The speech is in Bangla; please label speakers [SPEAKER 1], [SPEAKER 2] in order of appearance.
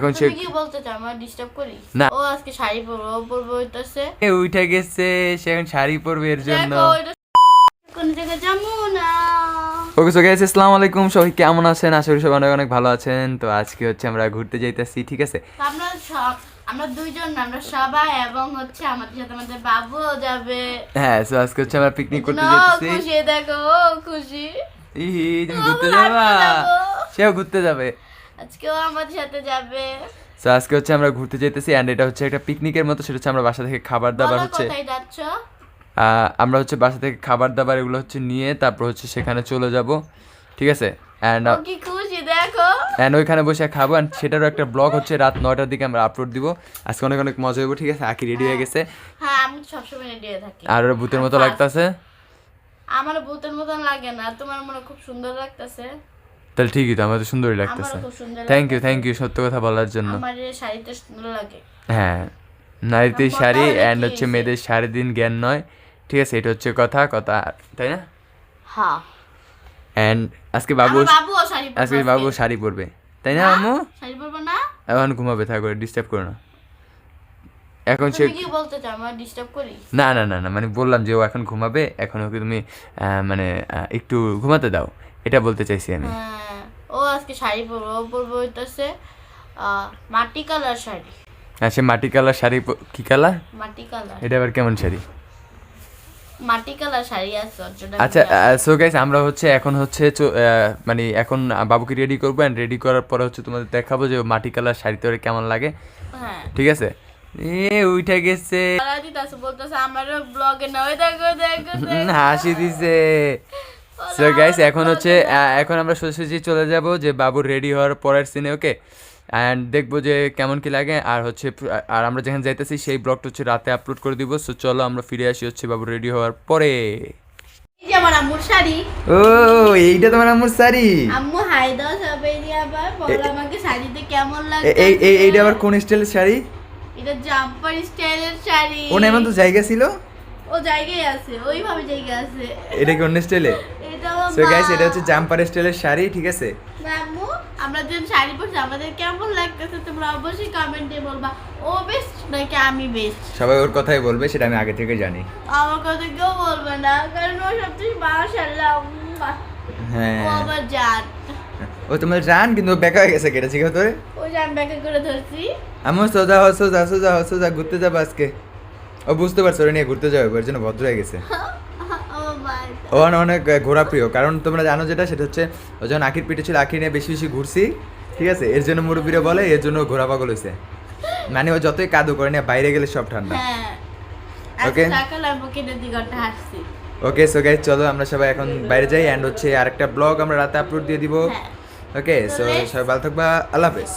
[SPEAKER 1] এখন সে
[SPEAKER 2] কি বলতে চাও? আমরা ডিস্টার্ব করি?
[SPEAKER 1] না।
[SPEAKER 2] ও আজকে শাড়ি পরবো পরবো হইতাছে।
[SPEAKER 1] এ উঠে গেছে সে এখন শাড়ি পরবে এর জন্য।
[SPEAKER 2] কোন জায়গায় যাব না।
[SPEAKER 1] ওকে সো গাইস আসসালামু আলাইকুম। সবাই কেমন আছেন? আশা করি সবাই অনেক অনেক ভালো আছেন। তো আজকে হচ্ছে আমরা ঘুরতে যাইতেছি ঠিক আছে?
[SPEAKER 2] আমরা আমরা দুইজন আমরা সবাই এবং হচ্ছে আমাদের সাথে আমাদের বাবুও যাবে।
[SPEAKER 1] হ্যাঁ সো আজকে হচ্ছে আমরা পিকনিক করতে
[SPEAKER 2] খুশি দেখো খুশি।
[SPEAKER 1] ইহি তুমি ঘুরতে যাবা। সেও ঘুরতে যাবে।
[SPEAKER 2] আজকেও আমাদের সাথে যাবে।
[SPEAKER 1] সো আজকে হচ্ছে আমরা ঘুরতে যাইতেছি অ্যান্ড এটা হচ্ছে একটা পিকনিকের মতো সেটা হচ্ছে আমরা বাসা থেকে খাবার দাবার হচ্ছে আমরা হচ্ছে বাসা থেকে খাবার দাবার এগুলো হচ্ছে নিয়ে তারপর হচ্ছে সেখানে চলে যাব। ঠিক আছে? অ্যান্ড
[SPEAKER 2] কি খুশি দেখো।
[SPEAKER 1] অ্যান্ড ওইখানে বসে খাব অ্যান্ড সেটারও একটা ব্লগ হচ্ছে রাত নয়টার দিকে আমরা আপলোড দিব। আজকে অনেক অনেক মজা হইব ঠিক আছে? আকি রেডি হয়ে গেছে।
[SPEAKER 2] হ্যাঁ আমি সবসময় রেডি হয়ে থাকি।
[SPEAKER 1] আর ওরা ভূতের মতো লাগতাছে?
[SPEAKER 2] আমার ভূতের মতন লাগে না তোমার মনে খুব সুন্দর লাগতেছে?
[SPEAKER 1] তাহলে ঠিকই তো আমার তো সুন্দরই লাগতেছে। থ্যাংক ইউ থ্যাংক ইউ সত্য কথা বলার জন্য। হ্যাঁ নারীদের শাড়ি অ্যান্ড হচ্ছে মেয়েদের শাড়ি দিন জ্ঞান নয়। ঠিক আছে এটা হচ্ছে কথা কথা তাই না?
[SPEAKER 2] হ্যাঁ
[SPEAKER 1] অ্যান্ড আজকে বাবু আজকে বাবু শাড়ি পরবে। তাই না? আম্মু?
[SPEAKER 2] শাড়ি পরবো না।
[SPEAKER 1] এখন ঘুমাবে থাকো ডিস্টার্ব করো না। এখন সে
[SPEAKER 2] কি বলতে চাও? আমরা ডিস্টার্ব করি?
[SPEAKER 1] না না না না মানে বললাম যে ও এখন ঘুমাবে এখন ওকে তুমি মানে একটু ঘুমাতে দাও। এটা বলতে চাইছি আমি।
[SPEAKER 2] হ্যাঁ ও আজকে শাড়ি পরবো ও পরবো হইতাছে মাটি কালার শাড়ি।
[SPEAKER 1] আর সে মাটি কালার শাড়ি কি কালার?
[SPEAKER 2] মাটি কালার।
[SPEAKER 1] এটা আবার কেমন শাড়ি?
[SPEAKER 2] মাটি কালার শাড়ি আছে
[SPEAKER 1] আচ্ছা সো গাইস আমরা হচ্ছে এখন হচ্ছে মানে এখন বাবুকে রেডি করব অ্যান্ড রেডি করার পরে হচ্ছে তোমাদের দেখাবো যে মাটি কালার শাড়িতে ওর কেমন লাগে।
[SPEAKER 2] হ্যাঁ।
[SPEAKER 1] ঠিক আছে? এ উঠে গেছে।
[SPEAKER 2] বলতেছে আমারও ব্লগে না ওই দেখো দেখো দেখো।
[SPEAKER 1] হাসি দিছে। সো গাইস এখন হচ্ছে এখন আমরা সোজাসুজি চলে যাব যে বাবু রেডি হওয়ার পরের সিনে ওকে অ্যান্ড দেখব যে কেমন কি লাগে। আর হচ্ছে আর আমরা যেখানে যাইতেছি সেই ব্লগটা হচ্ছে রাতে আপলোড করে দিব। সো চলো আমরা ফিরে আসি হচ্ছে বাবু রেডি হওয়ার পরে।
[SPEAKER 2] আমার আম্মুর শাড়ি।
[SPEAKER 1] ও এইটা তোমার শাড়ি?
[SPEAKER 2] আম্মু হাই সবাই দিয়ে আবার। বলো আমাকে শাড়িতে কেমন লাগে
[SPEAKER 1] এই এই এইটা আবার কোন স্টাইলের শাড়ি?
[SPEAKER 2] এটা জাম্পার স্টাইলের শাড়ি।
[SPEAKER 1] ওর এমন তো জায়গা ছিল?
[SPEAKER 2] ও জায়গায় আছে ওইভাবে জায়গা আছে।
[SPEAKER 1] এটা কি অন্য স্টাইলে সো গাইস এটা হচ্ছে জাম্পার স্টাইলের শাড়ি ঠিক আছে?
[SPEAKER 2] আম্মু আমরা যখন শাড়ি পরছি আমাদের কেমন লাগতেছে তোমরা অবশ্যই কমেন্টে বলবা। ও বেস্ট নাকি আমি বেস্ট
[SPEAKER 1] সবাই ওর কথাই বলবে সেটা আমি আগে থেকে জানি।
[SPEAKER 2] আমার কথা কেউ বলবে না কারণ ও সবচেয়ে মাশাআল্লাহ।
[SPEAKER 1] হ্যাঁ।
[SPEAKER 2] ও আবার জাত
[SPEAKER 1] ও তোমার জান কিন্তু বেকা হয়ে গেছে কেটে ঠিক তোরে?
[SPEAKER 2] ও জান ব্যাকে করে ধরছি।
[SPEAKER 1] আমার সোজা হ সোজা সোজা হ সোজা ঘুরতে যাব আজকে। ও বুঝতে পারছ নিয়ে ঘুরতে যাবে ওর জন্য ভদ্র হয়ে গেছে।
[SPEAKER 2] ও মাই
[SPEAKER 1] ও অনেক অনেক ঘোরা প্রিয়। কারণ তোমরা জানো যেটা সেটা হচ্ছে ও যখন আখির পিঠে ছিল আখি নিয়ে বেশি বেশি ঘুরছি ঠিক আছে? এর জন্য মুরব্বীরা বলে এর জন্য ঘোরা পাগল হয়েছে মানে ও যতই কাদু করে না বাইরে গেলে সব ঠান্ডা।
[SPEAKER 2] হ্যাঁ। দিগটা হাসছি।
[SPEAKER 1] ওকে সো গাইজ চলো আমরা সবাই এখন বাইরে যাই অ্যান্ড হচ্ছে আরেকটা ব্লগ আমরা রাতে আপলোড দিয়ে দিব।
[SPEAKER 2] হ্যাঁ।
[SPEAKER 1] ওকে সো সবাই ভালো থাকবা আল্লাহ হাফেজ।